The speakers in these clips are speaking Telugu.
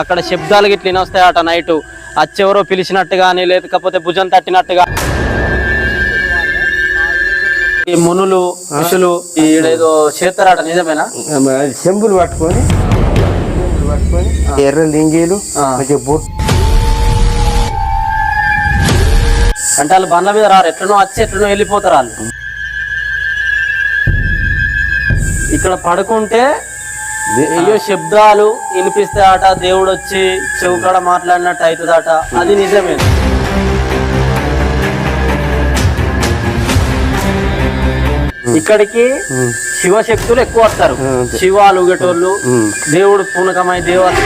అక్కడ శబ్దాలు గిట్ల వినొస్తాయి అట నైట్ అచ్చెవరో పిలిచినట్టు కానీ లేకపోతే భుజం తట్టినట్టుగా. ఈ మునులు ఋషులు ఈడేదో చేస్తారట నిజమేనా? చెంబులు పట్టుకొని ఎర్ర లింగీలు అంటే వాళ్ళు బండ్ల మీద రారు ఎట్లనో వచ్చి ఎట్లనో వెళ్ళిపోతారు వాళ్ళు. ఇక్కడ పడుకుంటే అయ్యో శబ్దాలు వినిపిస్తాయట దేవుడు వచ్చి చెవుకాడ మాట్లాడినట్టు అవుతుందట. అది నిజమే. ఇక్కడికి శివశక్తులు ఎక్కువ వస్తారు. శివాలు ఊగేటోళ్ళు దేవుడు పూనకమై దేవాలు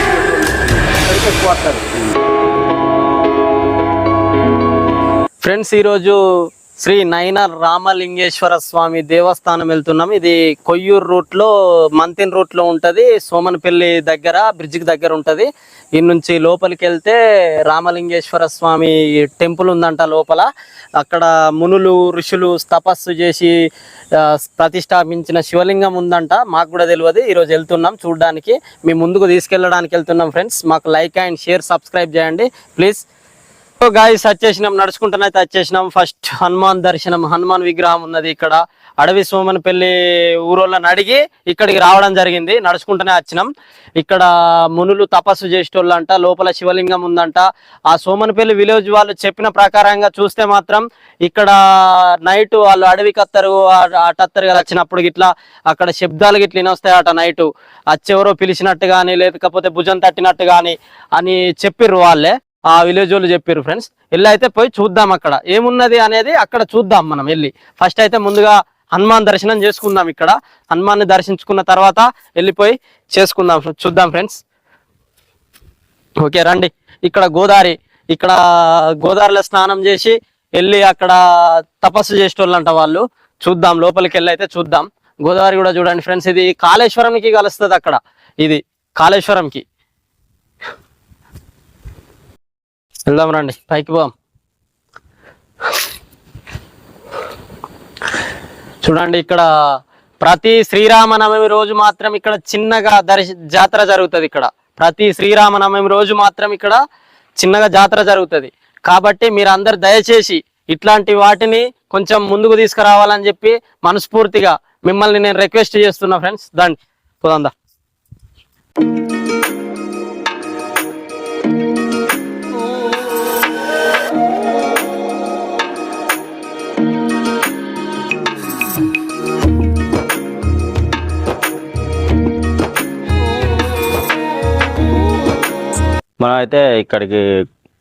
ఇక్కడికి ఎక్కువ వస్తారు. ఫ్రెండ్స్ ఈరోజు శ్రీ నయన రామలింగేశ్వర స్వామి దేవస్థానం వెళ్తున్నాం. ఇది కొయ్యూరు రూట్లో మంతిన్ రూట్లో ఉంటుంది. సోమనపల్లి దగ్గర బ్రిడ్జికి దగ్గర ఉంటుంది. ఈ నుంచి లోపలికి వెళ్తే రామలింగేశ్వర స్వామి టెంపుల్ ఉందంట లోపల. అక్కడ మునులు ఋషులు తపస్సు చేసి ప్రతిష్టాపించిన శివలింగం ఉందంట. మాకు కూడా తెలియదు. ఈరోజు వెళ్తున్నాం చూడడానికి. మీ ముందుకు తీసుకెళ్ళడానికి వెళ్తున్నాం ఫ్రెండ్స్ మాకు లైక్ అండ్ షేర్ సబ్స్క్రైబ్ చేయండి. ప్లీజ్ సో గాయస్ వచ్చేసినాం నడుచుకుంటున్నైతే వచ్చేసినాం. ఫస్ట్ హనుమాన్ దర్శనం హనుమాన్ విగ్రహం ఉన్నది ఇక్కడ. అడవి సోమనపల్లి ఊరోళ్ళని అడిగి ఇక్కడికి రావడం జరిగింది. నడుచుకుంటూనే వచ్చినాం. ఇక్కడ మునులు తపస్సు చేసేటోళ్ళంట లోపల శివలింగం ఉందంట. ఆ సోమనపల్లి విలేజ్ వాళ్ళు చెప్పిన ప్రకారంగా చూస్తే మాత్రం ఇక్కడ నైట్ వాళ్ళు అడవికి కత్తరు అటత్తరు కదా వచ్చినప్పుడు గిట్లా అక్కడ శబ్దాలు గిట్ల వినొస్తాయి అట నైట్ వచ్చెవరో పిలిచినట్టు కానీ లేకపోతే భుజం తట్టినట్టు కానీ అని చెప్పిర్రు వాళ్ళే. ఆ విలేజ్ వాళ్ళు చెప్పారు ఫ్రెండ్స్ వెళ్ళి అయితే పోయి చూద్దాం అక్కడ. ఏమున్నది అనేది అక్కడ చూద్దాం మనం వెళ్ళి. ఫస్ట్ అయితే ముందుగా హనుమాన్ దర్శనం చేసుకుందాం ఇక్కడ. హనుమాన్ని దర్శించుకున్న తర్వాత వెళ్ళిపోయి చేసుకుందాం చూద్దాం ఫ్రెండ్స్ ఓకే రండి. ఇక్కడ గోదావరి ఇక్కడ గోదావరిలో స్నానం చేసి వెళ్ళి అక్కడ తపస్సు చేసేటోళ్ళంట వాళ్ళు. చూద్దాం లోపలికి వెళ్ళి అయితే చూద్దాం. గోదావరి కూడా చూడండి ఫ్రెండ్స్ ఇది కాళేశ్వరంకి కలుస్తుంది అక్కడ. ఇది కాళేశ్వరంకి. వెళ్దాం రండి పైకి పోం చూడండి ఇక్కడ ప్రతి శ్రీరామనవమి రోజు మాత్రం ఇక్కడ చిన్నగా దర్శ జాతర జరుగుతుంది ఇక్కడ. ప్రతి శ్రీరామనవమి రోజు మాత్రం ఇక్కడ చిన్నగా జాతర జరుగుతుంది. కాబట్టి మీరు అందరు దయచేసి ఇట్లాంటి వాటిని కొంచెం ముందుకు తీసుకురావాలని చెప్పి మనస్ఫూర్తిగా మిమ్మల్ని నేను రిక్వెస్ట్ చేస్తున్నా ఫ్రెండ్స్. దాన్ని పోదా మనం అయితే ఇక్కడికి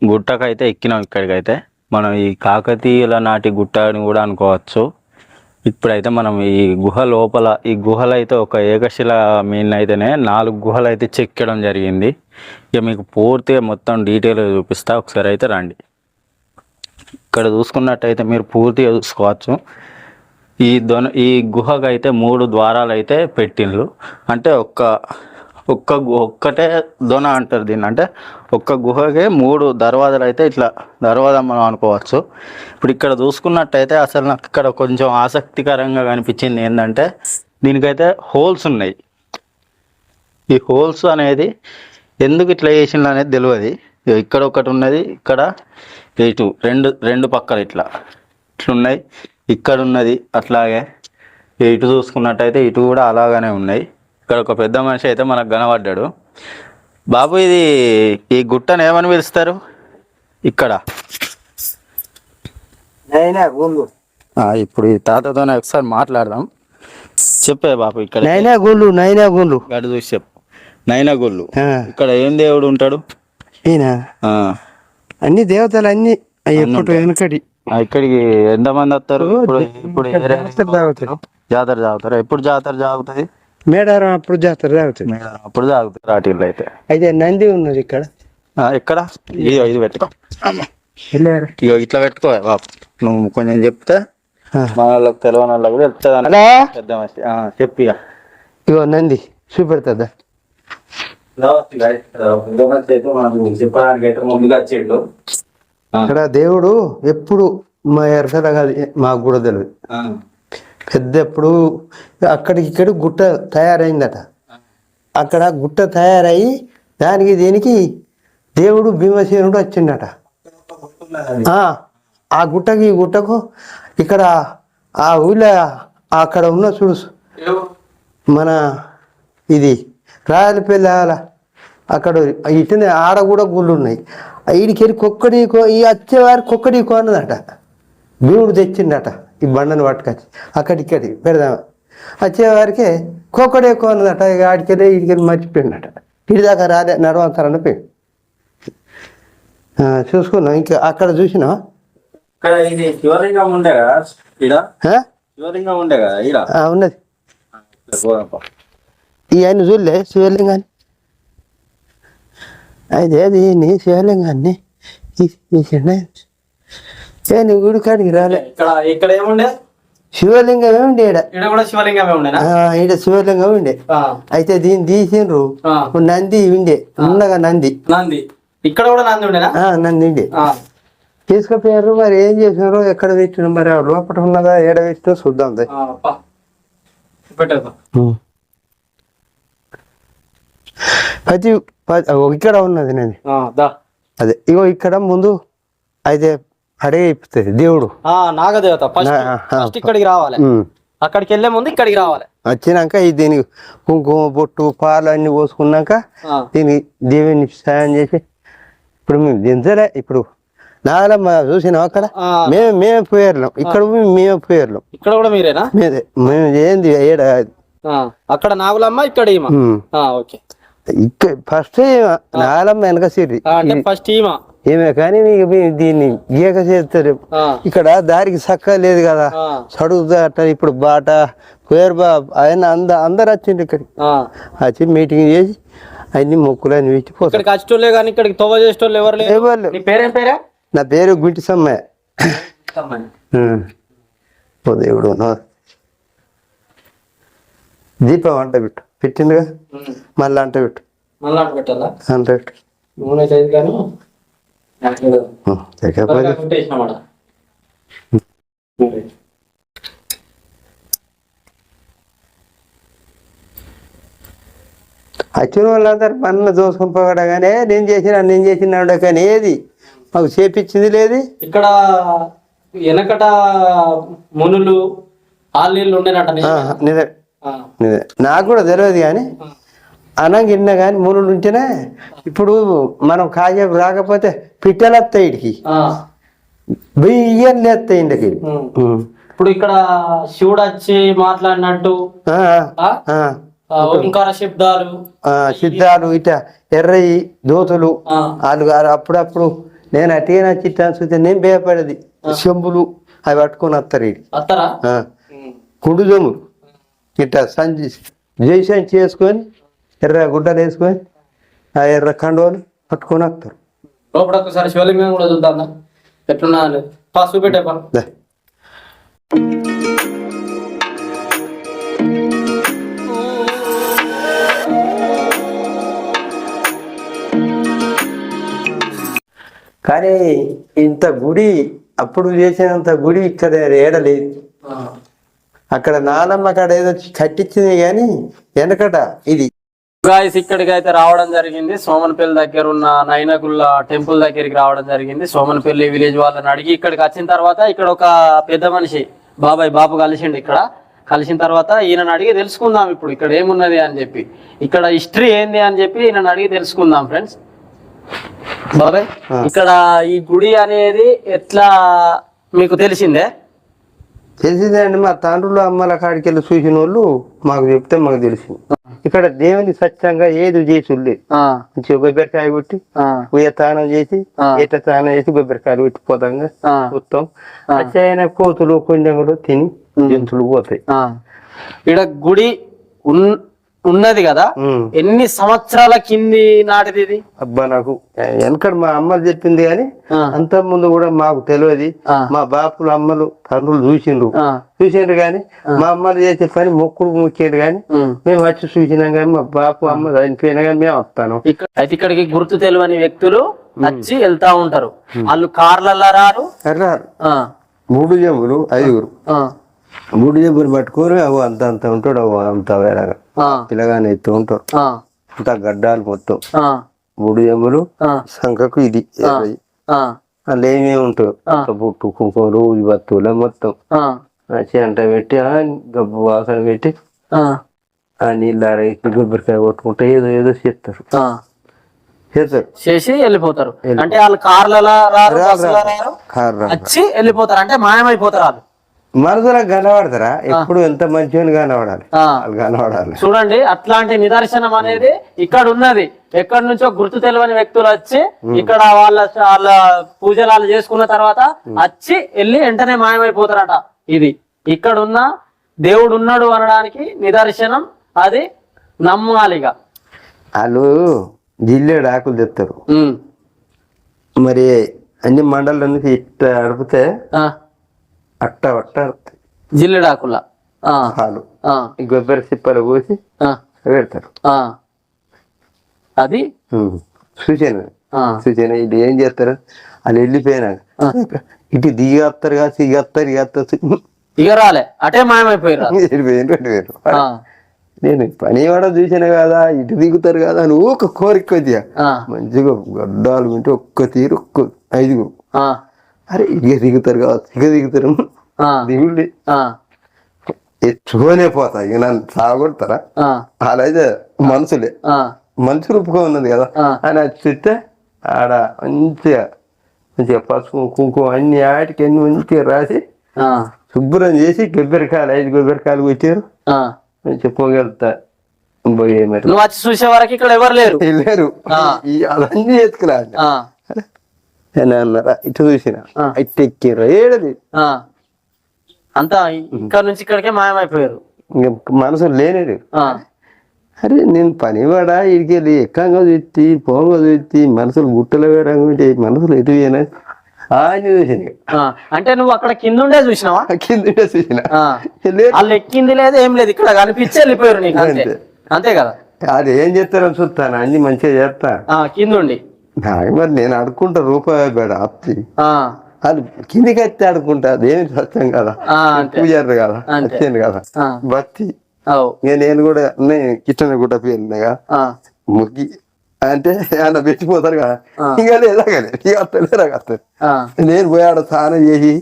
గుట్టకైతే ఎక్కినాం ఇక్కడికైతే. మనం ఈ కాకతీయుల నాటి గుట్ట అని కూడా అనుకోవచ్చు. ఇప్పుడైతే మనం ఈ గుహ లోపల ఈ గుహలు అయితే ఒక ఏకశిల మీన్ అయితేనే నాలుగు గుహలు అయితే చెక్కడం జరిగింది. ఇక మీకు పూర్తిగా మొత్తం డీటెయిల్ చూపిస్తా ఒకసారి అయితే రండి. ఇక్కడ చూసుకున్నట్టయితే మీరు పూర్తిగా చూసుకోవచ్చు. ఈ దొన ఈ గుహకు అయితే మూడు ద్వారాలు అయితే పెట్టిండ్రు. అంటే ఒక్క ఒక్క ఒక్కటే దొన అంటారు దీన్ని. అంటే ఒక్క గుహకే మూడు దర్వాజలు అయితే ఇట్లా దర్వాజా మనం అనుకోవచ్చు. ఇప్పుడు ఇక్కడ చూసుకున్నట్టయితే అసలు నాకు ఇక్కడ కొంచెం ఆసక్తికరంగా కనిపించింది ఏంటంటే దీనికైతే హోల్స్ ఉన్నాయి. ఈ హోల్స్ అనేది ఎందుకు ఇట్లా చేసిండ్రు అనేది తెలియదు. ఇక్కడ ఒకటి ఉన్నది ఇక్కడ ఇటు రెండు రెండు పక్కలు ఇట్లా ఇట్లున్నాయి. ఇక్కడ ఉన్నది అట్లాగే ఇటు చూసుకున్నట్టయితే ఇటు కూడా అలాగనే ఉన్నాయి. ఇక్కడ ఒక పెద్ద మనిషి అయితే మనకు కనబడ్డాడు. బాబు ఇది ఈ గుట్టను ఏమని పిలుస్తారు? ఇక్కడ. నైనా ఇప్పుడు ఈ తాతతోనే ఒకసారి మాట్లాడదాం. చెప్పే బాబు ఇక్కడ. నైనా గుండు నైనా గుండు. గడు చూసి చెప్పు. నైనగొల్లు ఆ, ఇక్కడ ఏం దేవుడు ఉంటాడు? ఈయన? ఆ, అన్ని దేవతలు అన్ని ఎప్పుడు వెనకటి. ఇక్కడికి ఎంతమంది వస్తారు? ఇప్పుడు జాతర జాగుతారు? ఎప్పుడు జాతర జాగుతుంది? మేడారం అప్పుడు జాతర తాగుతుంది అప్పుడు జాగుతారు రాటిల్లో అయితే. అయితే నంది ఉన్నది ఇక్కడ. ఆ, ఎక్కడ? ఇది ఇది పెట్టుకో. ఇగో ఇట్లా పెట్టుకో బాబు నువ్వు కొంచెం చెప్తే. మన వాళ్ళకి తెలియని వాళ్ళకి కూడా పెద్ద మనిషి చెప్పు ఇగో. నంది చూపెడుతుందా? ఇక్కడ దేవుడు ఎప్పుడు మా ఎరసల కాదు మాకు కూడా తెలియదు. ఆ, పెద్ద ఎప్పుడు అక్కడికి ఇక్కడ గుట్ట తయారైందట. అక్కడ గుట్ట తయారయ్యి దానికి దీనికి దేవుడు భీమసేనుడు వచ్చిండట. ఆ, గుట్టకి ఈ గుట్టకు ఇక్కడ ఆ ఊళ్ళో అక్కడ ఉన్న చూడు మన ఇది రాయలపల్లి అక్కడ ఇటునే ఆడ కూడా గుళ్ళు ఉన్నాయి. ఈడికెళ్ళి కుక్కడి ఈ వచ్చేవారి కుక్కడి కొన్నదట భీముడు తెచ్చిండట. ఈ బండను పట్టుకొచ్చి అక్కడి ఇక్కడి పెడదాం. వచ్చేవారికి కుక్కడే కొన్నదట ఇక ఆడికెళ్ళి ఈడికెళ్ళి మర్చిపోయిందట. ఇడి దాకా రాలే నడవంకరన్న పోయి చూసుకున్నాం ఇంకా అక్కడ చూసినా? ఉన్నది. ఈ ఆయన చూడలే శివలింగాన్ని? అయితే అది నీ శివలింగాన్ని? ఈ- ఈ చిన్న ఏ నీ గుడి కాడికి రాలే. ఇక్కడ ఇక్కడ ఏముండే? ఇక్కడ కూడా శివలింగమే ఉండేనా? ఆ, ఈడ శివలింగం ఉండే. అయితే దీన్ని తీసిండ్రు. నంది ఉండే. ఉన్నగా నంది. నంది. ఇక్కడ కూడా నంది ఉండేనా? నంది ఉండే. తీసుకుపోయారు మరి ఏం చేసినారో ఎక్కడ పెట్టిన మరి లోపల ఉన్నదా ఏడ పెట్టినా చూద్దాం ప్రతి ఇక్కడ ఉన్నది నేను అదే ఇగో ఇక్కడ ముందు అయితే అడిగే ఇప్పుతుంది దేవుడు. ఆ, నాగదేవత ఫస్ట్ ఇక్కడికి రావాలి. అక్కడికి వెళ్ళే ముందు ఇక్కడికి రావాలి. వచ్చినాక ఈ దీనికి కుంకుమ బొట్టు పాలు అన్ని పోసుకున్నాక దీనికి దేవుని సాయం చేసి ఇప్పుడు మేము దించలే ఇప్పుడు నాగలమ్మ చూసినాం అక్కడ. మేము మేమే పోయేర్లాం. ఇక్కడ మేమే పోయేర్లాం. ఇక్కడ కూడా మీరేనా? మేదే మేము ఏంది ఏడ? అక్కడ నాగులమ్మ ఇక్కడ ఓకే. ఇక్కడ ఫస్ట్ నాగలమ్మ వెనక సిరి. ఫస్ట్ ఈమ. ఏమే కానీ మీకు దీన్ని గీక చేస్తారు. ఇక్కడ దారికి చక్క లేదు కదా. చదువుతా ఇప్పుడు బాట పోయారు బా ఆయన అంద అందరు వచ్చిండ్రు ఇక్కడికి. వచ్చి మీటింగ్ చేసి అన్ని మొక్కులు అని పెట్టిపోతారు కానీ ఇక్కడికి చేసేటోళ్ళు ఎవరు ఎవరు? నీ పేరేం పేరే? నా పేరు గుంటి సమ్మయ్య. ఓ దేవుడు దీపం అంట పెట్టు. పెట్టిందిగా మళ్ళీ అంట పెట్టు. మళ్ళా అటు పెట్టాలా? అంట పెట్టు. నూనె కానీ వచ్చిన వాళ్ళందరూ పనులు దోసుకొని కానీ నేను చేసిన నేను చేసినాడు కానీ ఏది? మాకు చేపించింది లేదు? ఇక్కడ వెనకట మునులు ఆళ్ళీళ్ళు ఉండేనట నిజే నాకు కూడా తెలియదు కానీ అనంగా ఇన్న కానీ మునులు ఉంటేనే ఇప్పుడు మనం కాసేపు రాకపోతే పిట్టలు వస్తాయి ఇడికి. బియ్యం లేస్తాయి ఇంటికి. ఇప్పుడు ఇక్కడ శివుడు వచ్చి మాట్లాడినట్టు ఓంకార శబ్దాలు. సిద్ధాలు ఇట ఎర్రయి దోతులు వాళ్ళు అప్పుడప్పుడు నేను అట్టిగా చిట్టా చూస్తే నేను భయపడేది. చెంబులు అవి పట్టుకొని వస్తారు ఈడికి. వస్తారా ఆ. ఉమ్. కుడు జములు ఇట్లా సంచి జైసం చేసుకొని ఎర్ర గుడ్డలు వేసుకొని ఆ ఎర్ర కండోలు పట్టుకొని వస్తారు లోపల ఒకసారి శివలింగం కూడా చూద్దాం ఎట్లున్నా పాసు పెట్టే పా. దా. కానీ ఇంత గుడి అప్పుడు చేసినంత గుడి ఇక్కడ ఏడలేదు అక్కడ నానమ్మ కాడ ఏదో కట్టించింది కానీ వెనకట ఇది. గాయస్ ఇక్కడికి అయితే రావడం జరిగింది. సోమనపల్లి దగ్గర ఉన్న నైనగుల్ల టెంపుల్ దగ్గరికి రావడం జరిగింది. సోమనపల్లి విలేజ్ వాళ్ళని అడిగి ఇక్కడికి వచ్చిన తర్వాత ఇక్కడ ఒక పెద్ద మనిషి బాబాయ్ బాబు కలిసిండు ఇక్కడ. కలిసిన తర్వాత ఈయనను అడిగి తెలుసుకుందాం ఇప్పుడు ఇక్కడ ఏమున్నది అని చెప్పి. ఇక్కడ హిస్టరీ ఏంది అని చెప్పి ఈయనను అడిగి తెలుసుకుందాం ఫ్రెండ్స్. బాబాయ్ ఇక్కడ ఈ గుడి అనేది ఎట్లా మీకు తెలిసిందే? తెలిసిందండి మా తండ్రులు అమ్మల కాడికి వెళ్ళి చూసిన వాళ్ళు మాకు చెప్తే మాకు తెలిసింది. ఇక్కడ దేవుని సత్యంగా ఏది చేసి మంచిగా కొబ్బరికాయ కొట్టి ఉయ్య తానం చేసి. ఈత తానం చేసి కొబ్బరికాయలు కొట్టి పోతాంగా వచ్చాయన కోతులు కొంచెంలో తిని జంతువులు పోతాయి. ఈడ గుడి ఉన్ ఉన్నది కదా. ఎన్ని సంవత్సరాల కింది నాటిది ఇది? అబ్బా నాకు వెనకడ మా అమ్మ చెప్పింది కానీ అంత ముందు కూడా మాకు తెలియదు. మా బాపులు అమ్మలు తండ్రులు చూసిండ్రు. చూసిండ్రు కానీ మా అమ్మలు చేసే పని మొక్కుడు ముక్కేడు కానీ. మేము వచ్చి చూసినాం కానీ మా బాపు అమ్మ చనిపోయినా కానీ మేము వస్తాను. అయితే ఇక్కడికి గుర్తు తెలియని వ్యక్తులు వచ్చి వెళ్తా ఉంటారు. వాళ్ళు కార్లల్లో రారు. ఆ, మూడు జంబులు ఐదుగురు. మూడు జంబులు పట్టుకొని అవు అంత అంత ఉంటాడు అవు అంత వేరగా. పిల్లగానే ఎత్తు ఉంటారు ఆ, అంత గడ్డాలు మొత్తం. ఎములు ఆ, సంఖకు ఇది. అందులో ఏమేమి ఉంటాయి. ఒక బుట్టు కుంకుమ రోజు వత్తువుల మొత్తం. చెంట పెట్టి గబ్బు వాసన పెట్టి ఆ, నీళ్ళు ఆరేసి కొబ్బరికాయ కొట్టుకుంటే ఏదో ఏదో చేస్తారు. చేస్తారు. చేసి వెళ్ళిపోతారు. అంటే వాళ్ళు కార్లలో. వచ్చి వెళ్ళిపోతారు. అంటే మాయమైపోతారు వాళ్ళు. మనసులకు కనబడతారా? ఎప్పుడు ఎంత మంచిగా కనబడాలి. కనబడాలి. చూడండి అట్లాంటి నిదర్శనం అనేది ఇక్కడ ఉన్నది. ఎక్కడి నుంచో గుర్తు తెలియని వ్యక్తులు వచ్చి ఇక్కడ వాళ్ళ వాళ్ళ పూజలు వాళ్ళు చేసుకున్న తర్వాత వచ్చి వెళ్ళి వెంటనే మాయమైపోతారట. ఇది ఇక్కడ ఉన్న దేవుడు ఉన్నాడు అనడానికి నిదర్శనం అది నమ్మాలిగా. వాళ్ళు జిల్లేడు ఆకులు తెస్తారు. మరి అన్ని మండలం ఆ, అట్ట అట్ట. జిల్లెడాకుల పాలు. ఈ కొబ్బరి సిప్పలు పోసి ఆ, పెడతారు. ఆ. అది. సూచన. సూచన ఇది ఏం చేస్తారు? వాళ్ళు వెళ్ళిపోయినాక ఇటు దిగేస్తారు కాదు దిగేస్తారు దిగేస్తారు ఇక రాలే. అటే మాయమైపోయారు నేను పని కూడా చూసిన కదా ఇటు దిగుతారు కదా అని ఒక కోరిక కొద్దిగా. మంచిగా గడ్డాలు వింటే ఒక్క తీరు ఒక్క ఐదుగురు. అరే ఇక దిగుతారు కావచ్చు. ఇక దిగుతారు. దిగుండి. ఆ, ఎత్తుకోనే పోతా. ఇక నన్ను సాగొడతారా? అలాగే మనుషులే. మంచి రూపుగా ఉన్నది కదా. అని అది ఆడ మంచిగా మంచిగా పసుపు కుంకుమ అన్ని ఆటికి అన్ని మంచిగా రాసి శుభ్రం చేసి కొబ్బరికాయలు ఐదు కొబ్బరికాయలు కొట్టారు. ఆ. మంచిగా పొగెళ్తా పోయే మరి నువ్వు వచ్చి చూసే వరకు ఇక్కడ ఎవరు లేరు. ఈ అవన్నీ ఎత్తుకురా అన్నారా ఇటు చూసిన. ఇటు ఎక్కిర్రు ఏడది? ఆ. అంతా ఇక్కడ నుంచి ఇక్కడికే మాయమైపోయారు. ఇంక మనసు లేనేది. ఆ, అరే నేను పనివాడా? ఇడికి వెళ్ళి ఎక్కంగా చూసి పోంగా చూసి మనసులు గుట్టలు వేయడం మనసులు ఎటు పోయినా ఆయన చూసిన ఆ. అంటే నువ్వు అక్కడ కింద ఉండే చూసినావా? కింద చూసిన. లేదు. వాళ్ళు ఎక్కింది లేదు ఏం లేదు. ఇక్కడ కనిపించి వెళ్ళిపోయారు నీకు అంతే. కదా? అది ఏం చేస్తారని చూస్తాను. అన్ని మంచిగా చేస్తా. ఆ కింద ఉండి. మరి నేను అడుకుంటా రూపాయి బేడ ఆ, అది కిందికి ఎత్తి ఆడుకుంటా అదేమి సత్యం కదా? పూజారు కదా. వచ్చాను కదా? బత్తి నేను కూడా నేను కిచెన్ కదా ఆ, ముగ్గి అంటే ఆయన పెట్టిపోతారు కదా. ఇంకా లేదా ఇక వస్తలేరా వస్తారు నేను పోయి ఆడ స్నానం చేసి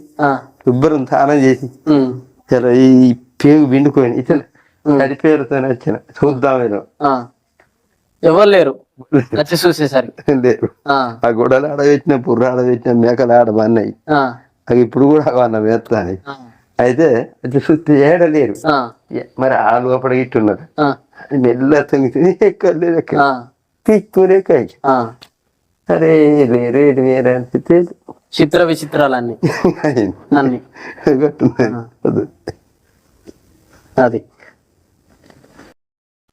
శుభ్రం స్నానం చేసి చాలా ఈ పేగు పిండుకొని ఇతను అది పేరుతో వచ్చిన. చూద్దాం నేను ఆ. ఎవరు లేరు. వచ్చి చూసేసరికి. లేరు. ఆ, గొడవలు ఆడబెట్టిన బుర్ర ఆడబెట్టిన మేకలు ఆడమన్నాయి ఆ, అవి ఇప్పుడు కూడా అన్న వేస్తాను ఆ, అయితే అది సుత్తి ఏడలేరు మరి ఆ లోపల అది మెల్ల తొంగి ఎక్కలేదు ఎక్కడ ఆ, తిక్కునే కాయ. అరే వేరే ఇది వేరే అనిపిస్తే చిత్ర విచిత్రాలన్నీ. అన్ని. అది.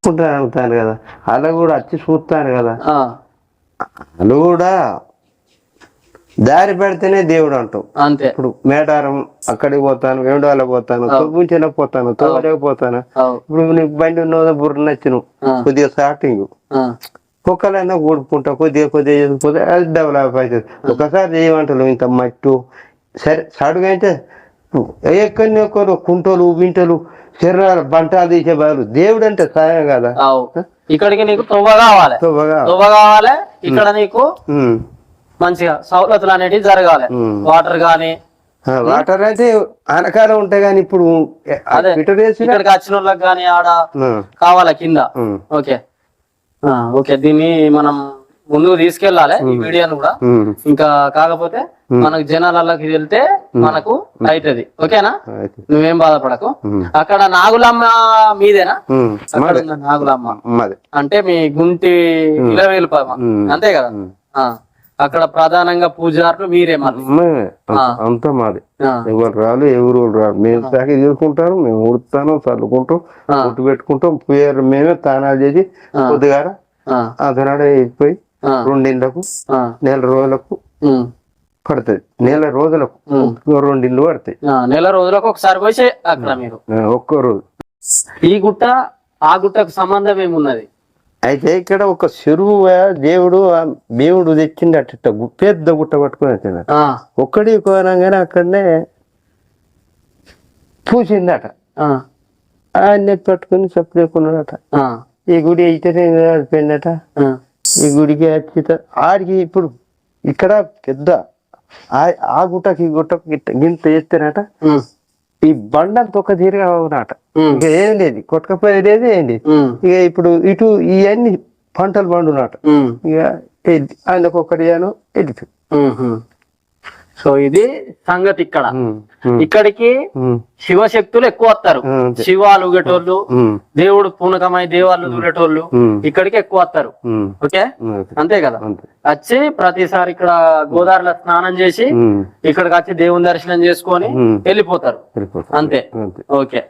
అది అనుకుంటాను అనుకుంటాను కదా. అలా కూడా వచ్చి చూస్తాను కదా. వాళ్ళు కూడా దారి పెడితేనే దేవుడు అంటాం అంతే. ఇప్పుడు మేడారం అక్కడికి పోతాను వేండాల పోతాను తొవ్వుంచిన పోతాను అవు ఇప్పుడు నీకు బండి ఉన్నదో బుర్ర నచ్చిన. కొద్దిగా స్టార్టింగ్ కుక్కలైనా కూడుకుంటా కొద్దిగా కొద్దిగా చేసుకుంటే అది డెవలప్ అవుతుంది ఒకసారి చేయమంటారు ఇంత మట్టు. సరే సడుగు అంటే ఎక్కడిని ఒక్కరు కుంటలు వింటలు శరీరాలు బంటాలు తీసే బదులు దేవుడు అంటే సాయం కదా? ఇక్కడికి నీకు తొవ్వ కావాలి. తొవ్వ కావాలి. ఇక్కడ నీకు. మంచిగా సౌలతులు అనేటివి జరగాలి. వాటర్ గాని వాటర్ అయితే ఆనకాలం ఉంటాయి కానీ ఇప్పుడు ఇక్కడికి వచ్చిన వాళ్ళకి గాని ఆడ కావాలా కింద? ఓకే. ఓకే. దీన్ని మనం ముందుకు తీసుకెళ్ళాలి ఈ వీడియోను కూడా. ఇంకా కాకపోతే మనకు జనాలకి వెళ్తే మనకు అవుతుంది ఓకేనా. నువ్వేం బాధపడకు. అక్కడ నాగులమ్మ మీదేనా? అక్కడ ఉన్న నాగులమ్మ. అంటే మీ గుంటి ఇలవేలు పదమ. ఉమ్. అంతే కదా? అక్కడ ప్రధానంగా పూజారులు మీరే. అంత- మాది. ఎవరు రాలు ఎవరు రారు. మేము ప్యాకేజ్ చేసుకుంటారు మేము ఉడుతాను చల్లుకుంటాం ఆ. ఉట్టు పెట్టుకుంటాం. పోయారు మేమే తానాలు చేసి కొద్దిగా అతనాడు అయిపోయి ఆ, రెండిండ్లకు నెల రోజులకు పడుతుంది. నెల రోజులకు రెండిండ్లు పడతాయి. నెల రోజులకు ఒకసారి పోయి అక్కడ మీరు. ఒక్క రోజు. ఈ గుట్ట ఆ గుట్టకు సంబంధం ఏమున్నది? అయితే ఇక్కడ ఒక చెరువు దేవుడు దేవుడు తెచ్చిండట ఇట్ట గు- పెద్ద గుట్ట పట్టుకొని వచ్చిందట ఆ, ఒక్కడి కోరంగానే అక్కడనే పూసిందట. ఆయన పట్టుకుని చెప్పులేకున్నాడట ఆ, ఈ గుడి అయితేనే నడిపోయిందట ఆ, ఈ గుడికి వచ్చి త- ఆడికి ఇప్పుడు ఇక్కడ పెద్ద ఆ- ఆ గుట్టకి ఈ గుట్టకు గిట్ట- గింత వేస్తేనట ఉమ్, ఈ బండంత ఒక తీరుగా అవునట ఇక ఏం లేదు కొట్టకపోయేది లేదు ఏం లేదు. ఇక ఇప్పుడు ఇటు ఇవన్నీ పంటలు పండునట. ఇక ఆయనకు ఒకటి వెళ్ళిపోయి ఉమ్, ఉమ్. సో ఇది సంగతి ఇక్కడ. ఇక్కడికి శివశక్తులు ఎక్కువ వస్తారు. శివాలు ఊగేటోళ్ళు ఉమ్, దేవుడు పూనకమై దేవాలు దూరేటోళ్ళు ఇక్కడికి ఎక్కువ వస్తారు. ఓకే? అంతే. కదా. వచ్చి ప్రతిసారి ఇక్కడ గోదావరిలో స్నానం చేసి ఇక్కడికి వచ్చి దేవుని దర్శనం చేసుకొని. వెళ్ళిపోతారు. వెళ్ళిపోతాం. అంతే. అంతే. ఓకే.